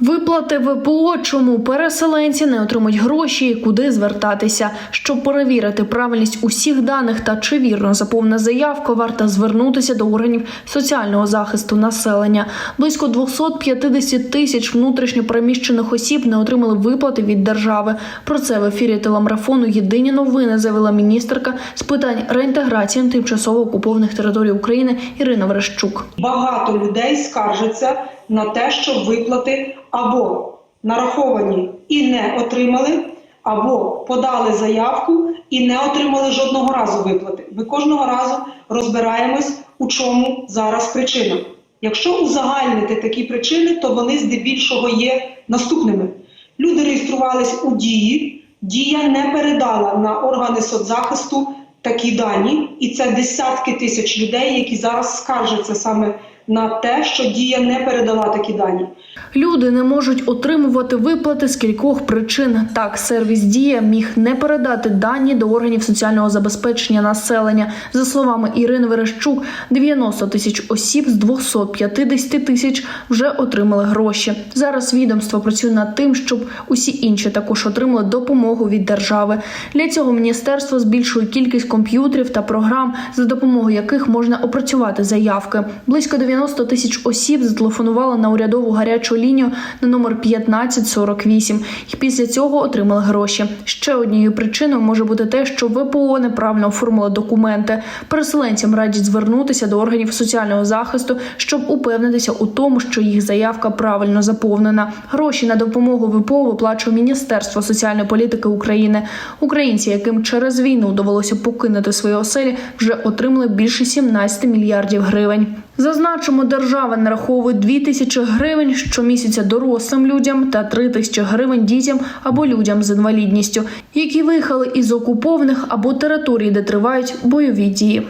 Виплати ВПО, чому переселенці не отримують гроші і куди звертатися. Щоб перевірити правильність усіх даних та чи вірно заповнена заявка, варто звернутися до органів соціального захисту населення. Близько 250 тисяч внутрішньо переміщених осіб не отримали виплати від держави. Про це в ефірі телемарафону Єдині новини заявила міністерка з питань реінтеграції тимчасово окупованих територій України Ірина Верещук. Багато людей скаржаться на те, що виплати або нараховані і не отримали, або подали заявку і не отримали жодного разу виплати. Ми кожного разу розбираємось, у чому зараз причина. Якщо узагальнити такі причини, то вони здебільшого є наступними: люди реєструвались у дії, дія не передала на органи соцзахисту такі дані, і це десятки тисяч людей, які зараз скаржаться саме на те, що дія не передала такі дані. Люди не можуть отримувати виплати з кількох причин. Так, сервіс Дія міг не передати дані до органів соціального забезпечення населення. За словами Ірини Верещук, 90 тисяч осіб з 250 тисяч вже отримали гроші. Зараз відомство працює над тим, щоб усі інші також отримали допомогу від держави. Для цього міністерство збільшує кількість комп'ютерів та програм, за допомогою яких можна опрацювати заявки. Близько 90 тисяч осіб зателефонували на урядову гарячу лінію на номер 1548 і після цього отримали гроші. Ще однією причиною може бути те, що ВПО неправильно оформили документи. Переселенцям радять звернутися до органів соціального захисту, щоб упевнитися у тому, що їх заявка правильно заповнена. Гроші на допомогу ВПО виплачує Міністерство соціальної політики України. Українці, яким через війну довелося покинути свої оселі, вже отримали більше 17 мільярдів гривень. Зазначимо, держава нараховує 2 тисячі гривень щомісяця дорослим людям та 3 тисячі гривень дітям або людям з інвалідністю, які виїхали із окупованих або територій, де тривають бойові дії.